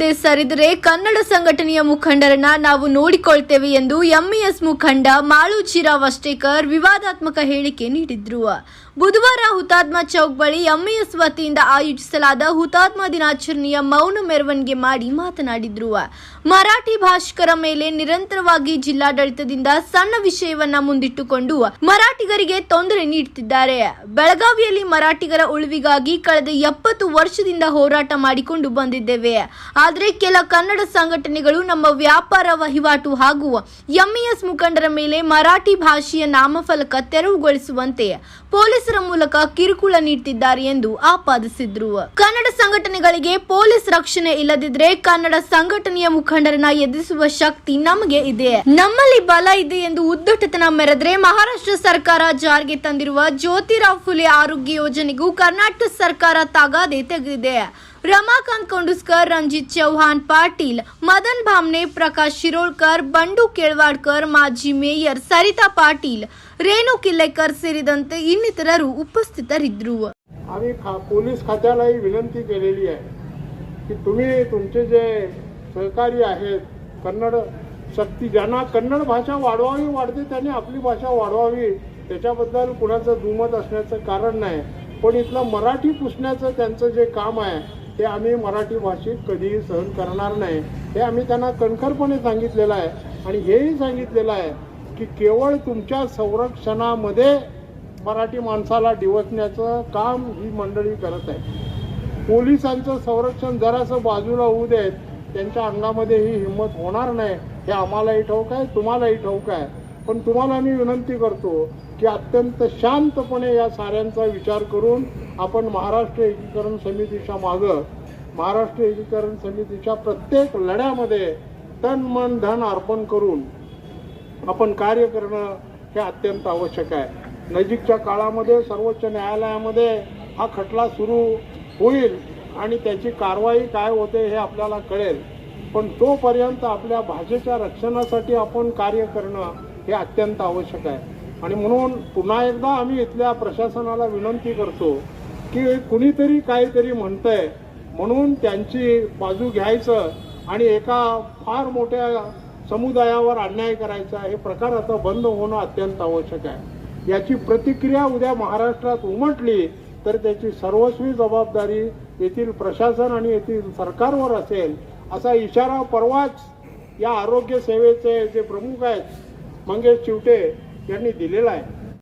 ಹಿಂದೆ ಸರಿದರೆ ಕನ್ನಡ ಸಂಘಟನೆಯ ಮುಖಂಡರನ್ನ ನಾವು ನೋಡಿಕೊಳ್ತೇವೆ ಎಂದು ಎಂಇಎಸ್ ಮುಖಂಡ ಮಾಳು ಅಷ್ಟೇಕರ್ ವಿವಾದಾತ್ಮಕ ಹೇಳಿಕೆ ನೀಡಿದ್ರು. ಬುಧವಾರ ಹುತಾತ್ಮ ಚೌಕ್ ಬಳಿ ಎಂಇಎಸ್ ವತಿಯಿಂದ ಆಯೋಜಿಸಲಾದ ಹುತಾತ್ಮ ದಿನಾಚರಣೆಯ ಮೌನ ಮೆರವಣಿಗೆ ಮಾಡಿ ಮಾತನಾಡಿದ್ರು. ಮರಾಠಿ ಭಾಷಿಕರ ಮೇಲೆ ನಿರಂತರವಾಗಿ ಜಿಲ್ಲಾಡಳಿತದಿಂದ ಸಣ್ಣ ವಿಷಯವನ್ನ ಮುಂದಿಟ್ಟುಕೊಂಡು ಮರಾಠಿಗರಿಗೆ ತೊಂದರೆ ನೀಡುತ್ತಿದ್ದಾರೆ. ಬೆಳಗಾವಿಯಲ್ಲಿ ಮರಾಠಿಗರ ಉಳಿವಿಗಾಗಿ ಕಳೆದ ಎಪ್ಪತ್ತು ವರ್ಷದಿಂದ ಹೋರಾಟ ಮಾಡಿಕೊಂಡು ಬಂದಿದ್ದೇವೆ. ಆದರೆ ಕೆಲ ಕನ್ನಡ ಸಂಘಟನೆಗಳು ನಮ್ಮ ವ್ಯಾಪಾರ ವಹಿವಾಟು ಹಾಗೂ ಎಂಇಎಸ್ ಮುಖಂಡರ ಮೇಲೆ ಮರಾಠಿ ಭಾಷೆಯ ನಾಮಫಲಕ ತೆರವುಗೊಳಿಸುವಂತೆ ಪೊಲೀಸರ ಮೂಲಕ ಕಿರುಕುಳ ನೀಡುತ್ತಿದ್ದಾರೆ ಎಂದು ಆಪಾದಿಸಿದ್ರು. ಕನ್ನಡ ಸಂಘಟನೆಗಳಿಗೆ ಪೊಲೀಸ್ ರಕ್ಷಣೆ ಇಲ್ಲದಿದ್ರೆ ಕನ್ನಡ ಸಂಘಟನೆಯ ಮುಖಂಡರನ್ನ ಎದುರಿಸುವ ಶಕ್ತಿ ನಮಗೆ ಇದೆ. ನಮ್ಮಲ್ಲಿ ಬಲ ಇದೆ ಎಂದು ಉದ್ದಟತನ ಮೆರೆದ್ರೆ ಮಹಾರಾಷ್ಟ್ರ ಸರ್ಕಾರ ಜಾರಿಗೆ ತಂದಿರುವ ಜ್ಯೋತಿರಾವ್ ಫುಲೆ ಆರೋಗ್ಯ ಯೋಜನೆಗೂ ಕರ್ನಾಟಕ ಸರ್ಕಾರ ತಗಾದೆ ತೆಗೆದಿದೆ. ರಮಾಕಾಂತ್ ಕೊಂಡುಸ್ಕರ್ ರಂಜಿತ್ ಚೌಹಾಣ್ ಪಾಟೀಲ್ ಮದನ್ ಭಾಮ್ನೆ ಪ್ರಕಾಶ್ ಶಿರೋಳ್ಕರ್ ಬಂಡು ಕೇಳ್ವಾಡ್ಕರ್ ಮಾಜಿ ಮೇಯರ್ ಸರಿತಾ ಪಾಟೀಲ್ ರೇಣು ಕಿಲ್ಲೆಕರ್ ಸೇರಿದಂತೆ ಇನ್ನಿತರರು ಉಪಸ್ಥಿತರಿದ್ದರು आम्ही खा पोलीस खात्यालाही विनंती केलेली आहे की तुम्ही तुमचे जे सहकारी आहेत कन्नड शक्ती ज्यांना कन्नड भाषा वाढवावी वाढते त्यांनी आपली भाषा वाढवावी त्याच्याबद्दल कुणाचं दुमत असण्याचं कारण नाही पण इथलं मराठी पुसण्याचं त्यांचं जे काम आहे ते आम्ही मराठी भाषेत कधीही सहन करणार नाही. हे आम्ही त्यांना कणखरपणे सांगितलेलं आहे. आणि हेही सांगितलेलं आहे की केवळ तुमच्या संरक्षणामध्ये मराठी माणसाला डिवचण्याचं काम ही मंडळी करत आहे. पोलिसांचं संरक्षण जरासं बाजूला होऊ देत त्यांच्या अंगामध्ये ही हिंमत होणार नाही हे आम्हालाही ठाऊक आहे तुम्हालाही ठाऊक आहे. पण तुम्हाला मी विनंती करतो की अत्यंत शांतपणे या साऱ्यांचा विचार करून आपण महाराष्ट्र एकीकरण समितीच्या मागं महाराष्ट्र एकीकरण समितीच्या प्रत्येक लढ्यामध्ये तन मन धन अर्पण करून आपण कार्य करणं हे अत्यंत आवश्यक आहे. नजीकच्या काळामध्ये सर्वोच्च न्यायालयामध्ये हा खटला सुरू होईल आणि त्याची कारवाई काय होते हे आपल्याला कळेल. पण तोपर्यंत आपल्या भाषेच्या रक्षणासाठी आपण कार्य करणं हे अत्यंत आवश्यक आहे. आणि म्हणून पुन्हा एकदा आम्ही इथल्या प्रशासनाला विनंती करतो की कुणीतरी काहीतरी म्हणतंय. म्हणून त्यांची बाजू घ्यायचं आणि एका फार मोठ्या समुदायावर अन्याय करायचा हे प्रकार आता बंद होणं अत्यंत आवश्यक आहे. याची प्रतिक्रिया उद्या महाराष्ट्रात उमटली तर त्याची सर्वस्वी जबाबदारी येथील प्रशासन आणि येथील सरकारवर असेल असा इशारा परवाच या आरोग्य सेवेचे जे प्रमुख आहेत मंगेश चिवटे यांनी दिलेला आहे.